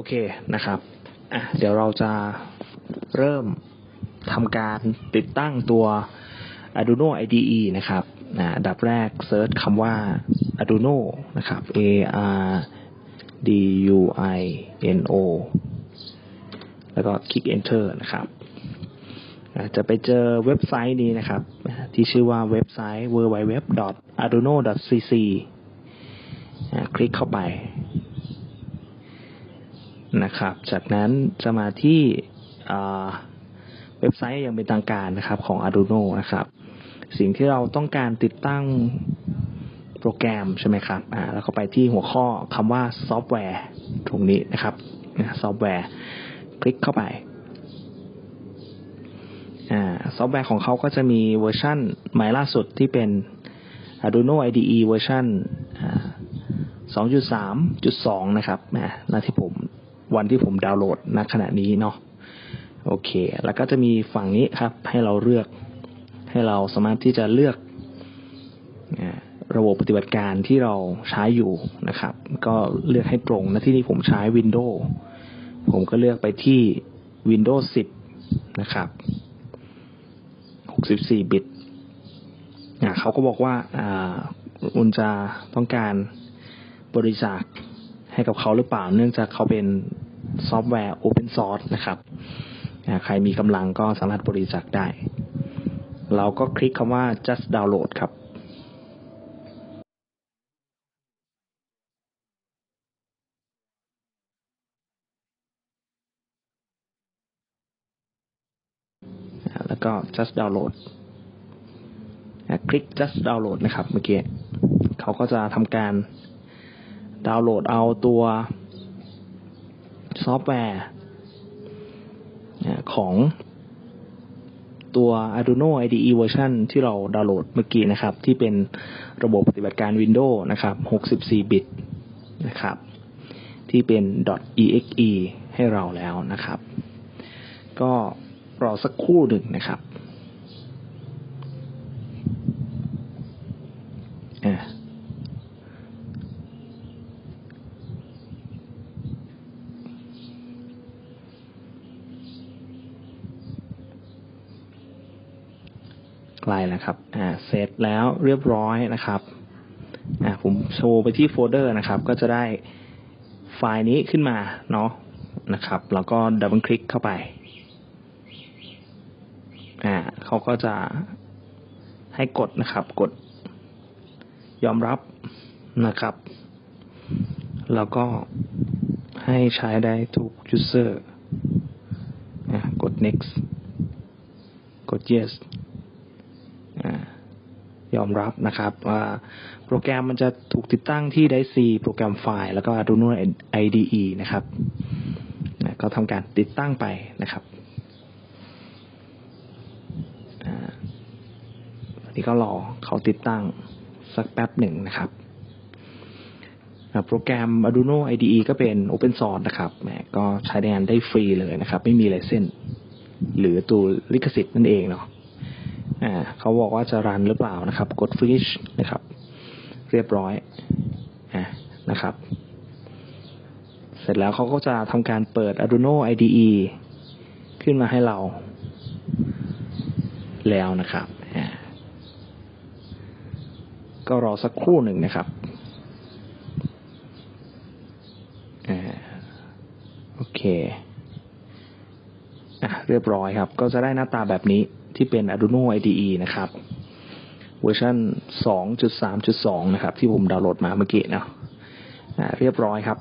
โอเคนะครับอะเดี๋ยวเราจะเริ่มทำการติดตั้งตัว Arduino IDE นะครับนะดับแรกเซิร์ชคำว่า Arduino นะครับ A R D U I N O แล้วก็คลิก Enter นะครับ จะไปเจอเว็บไซต์นี้นะครับ ที่ชื่อว่าเว็บไซต์ www.arduino.cc คลิกเข้าไป นะครับ จากนั้นจะมาที่เว็บไซต์ยังเป็นทางการนะครับของ Arduino นะครับ สิ่งที่เราต้องการติดตั้งโปรแกรมใช่ไหมครับ อ่า แล้วก็ไปที่หัวข้อคำว่าซอฟต์แวร์ตรงนี้นะครับ ซอฟต์แวร์ คลิกเข้าไป อ่า ซอฟต์แวร์ของเขาก็จะมีเวอร์ชันใหม่ล่าสุดที่เป็น Arduino IDE เวอร์ชัน2.3.2 นะครับนะที่ผม วันที่ผมดาวน์โหลดณขณะนี้เนาะโอเค แล้วก็จะมีฝั่งนี้ครับ ให้เราเลือกให้เราสามารถที่จะเลือกระบบปฏิบัติการที่เราใช้อยู่นะครับ ก็เลือกให้ตรงนะที่นี้ผมใช้ Windows ผมก็เลือกไปที่ Windows 10 นะครับ 64 บิตเขาก็บอกว่าคุณจะต้องการบริจาคให้กับเขาหรือเปล่า เนื่องจากเขาเป็น ซอฟต์แวร์ Open Source นะครับ ใครมีกำลังก็สามารถบริจาคได้ เราก็คลิกคำว่า just download ครับ แล้วก็ just download คลิก just download นะครับเมื่อกี้ เขาก็จะทำการดาวน์โหลดเอาตัว ซอฟต์แวร์ของตัว Arduino IDE เวอร์ชันที่เราดาวน์โหลดเมื่อกี้นะครับ ที่เป็นระบบปฏิบัติการ Windows นะครับ 64 บิตนะครับ ที่เป็น .exe ให้เราแล้วนะครับ ก็รอสักครู่หนึ่งนะครับ ไกลแล้วครับอ่าเสร็จแล้วเรียบร้อยนะครับอ่าผมโชว์ไปที่โฟลเดอร์นะครับ ก็จะได้ไฟล์นี้ขึ้นมาเนาะนะครับ แล้วก็ดับเบิลคลิกเข้าไปอ่าเขาก็จะให้กดนะครับ กดยอมรับนะครับ แล้วก็ให้ใช้ได้ทุก user กด next กด yes อมรับนะครับว่าโปรแกรมมันจะถูกติดตั้งที่ไดซีโปรแกรมไฟล์แล้วก็ Arduino IDE นะครับก็ทำการติดตั้งไปนะครับอันนี้ก็รอเขาติดตั้งสักแป๊บหนึ่งนะครับโปรแกรม Arduino IDE ก็เป็น Open Source นะครับแหมก็ใช้งานได้ฟรีเลยนะครับ ไม่มีไลเซนหรือตัวลิขสิทธิ์นั่นเองเนาะ เขาบอกว่าจะรันหรือเปล่านะครับ กด finish นะครับ เรียบร้อยนะครับ เสร็จแล้วเขาก็จะทำการเปิด Arduino IDE ขึ้นมาให้เราแล้วนะครับ ก็รอสักครู่หนึ่งนะครับโอเค อะ เรียบร้อยครับ ก็จะได้หน้าตาแบบนี้ ที่เป็น Arduino IDE นะครับ เวอร์ชัน2.3.2 นะครับ ที่ผมดาวน์โหลดมาเมื่อกี้เนาะเรียบร้อยครับ